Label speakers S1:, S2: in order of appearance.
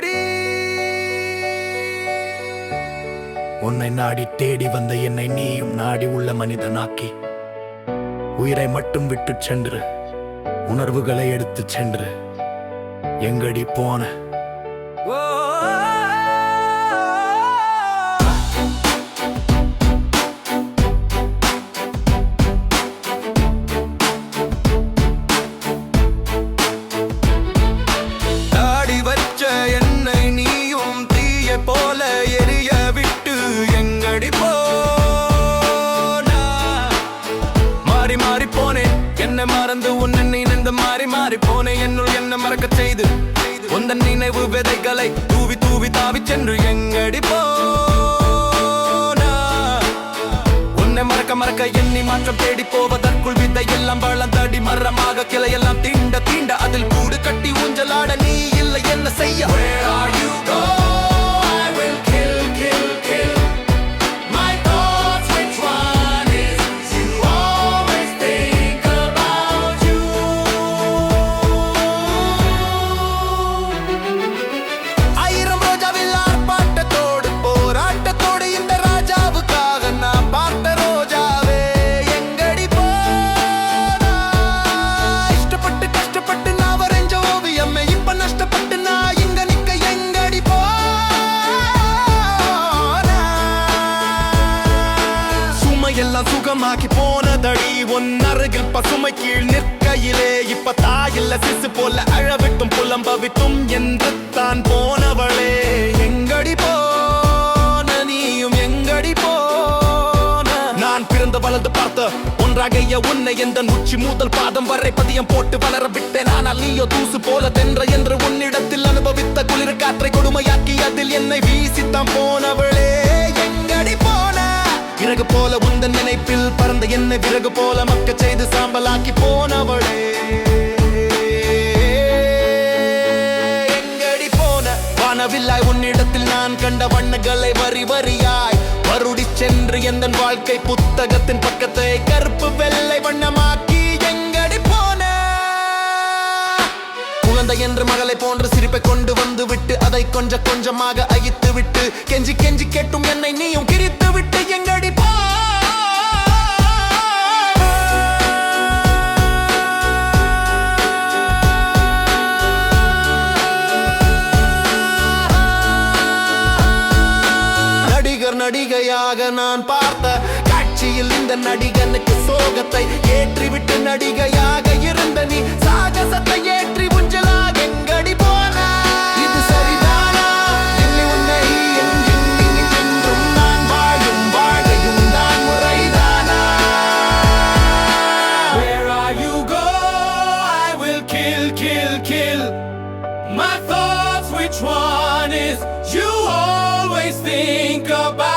S1: தேடி. உன்னை நாடி தேடி வந்த என்னை நீயும் நாடி உள்ள மனிதனாக்கி. உயிரை மட்டும் விட்டுச் சென்று உணர்வுகளை எடுத்துச் சென்று எங்கடி போன மறந்து உன்னை நினைந்து மாறி மாறி போன என்னுள் என்ன மறக்க செய்து? உந்த நினைவு விதைகளை தூவி தூவி தாவி சென்று எங்கடி போனா? உன்னை மறக்க மறக்க எண்ணி மாற்றம் தேடி போவதற்குள் விதை எல்லாம் வளர்ந்தடி மரமாக கிளையெல்லாம் தீண்ட தீண்ட அதில் கூடு கட்டி ஊஞ்சலாட நீ இல்லை என்ன செய்ய? எல்லாம் சுகமாக்கி போனதடி. உன் அருகில் பசுமை கீழ் நிற்கையிலே. இப்ப தாயில்ல சிசு போல அழவிட்டும் புலம்பவிட்டும் என்று தான் போனவளே. எங்கடி போன நீயும் எங்கடி போன? நான் பிறந்து வளர்ந்து பார்த்த ஒன்றாகைய உன்னை எந்த உச்சி மூதல் பாதம் வரை பதியம் போட்டு வளர விட்டேன். ஆனால் நீயோ தூசு போல தென்ற என்று உன்னிடத்தில் அனுபவித்த குளிர் காற்றை கொடுமையாக்கி அதில் என்னை வீசித்தான் போனவளே. பறந்த என்னை விறகு போல மக்க செய்து சாம்பலாக்கி போனவளே. எங்கடி போன? வானவில்லாய் உன்னிடத்தில் நான் கண்ட வண்ணங்களை வரி வரியாய். வருடி சென்று எந்த வாழ்க்கை புத்தகத்தின் பக்கத்தை கருப்பு வெள்ளை வண்ணமாக்கி எங்கடி போன? குழந்தை என்று மகளை போன்ற சிரிப்பை கொண்டு வந்து விட்டு அதை கொஞ்சம் கொஞ்சமாக அழித்து விட்டு கெஞ்சி கெஞ்சி கேட்டும் என்னை நீயும் கிரித்து விட்டு எங்கடி நடிகையாக நான் பார்த்த காட்சியில் இந்த நடிகனுக்கு சோகத்தை ஏற்றிவிட்டு நடிகையாக இருந்த நீ சாகசத்தை ஏற்றி உஞ்சலாக எங்கடி போன? இது சரிதானா? உன்னை என்றும் நான் வாழும் வாழ்க்கையும் தான் முறைதானா? Where are you My thoughts, which one is you always think about?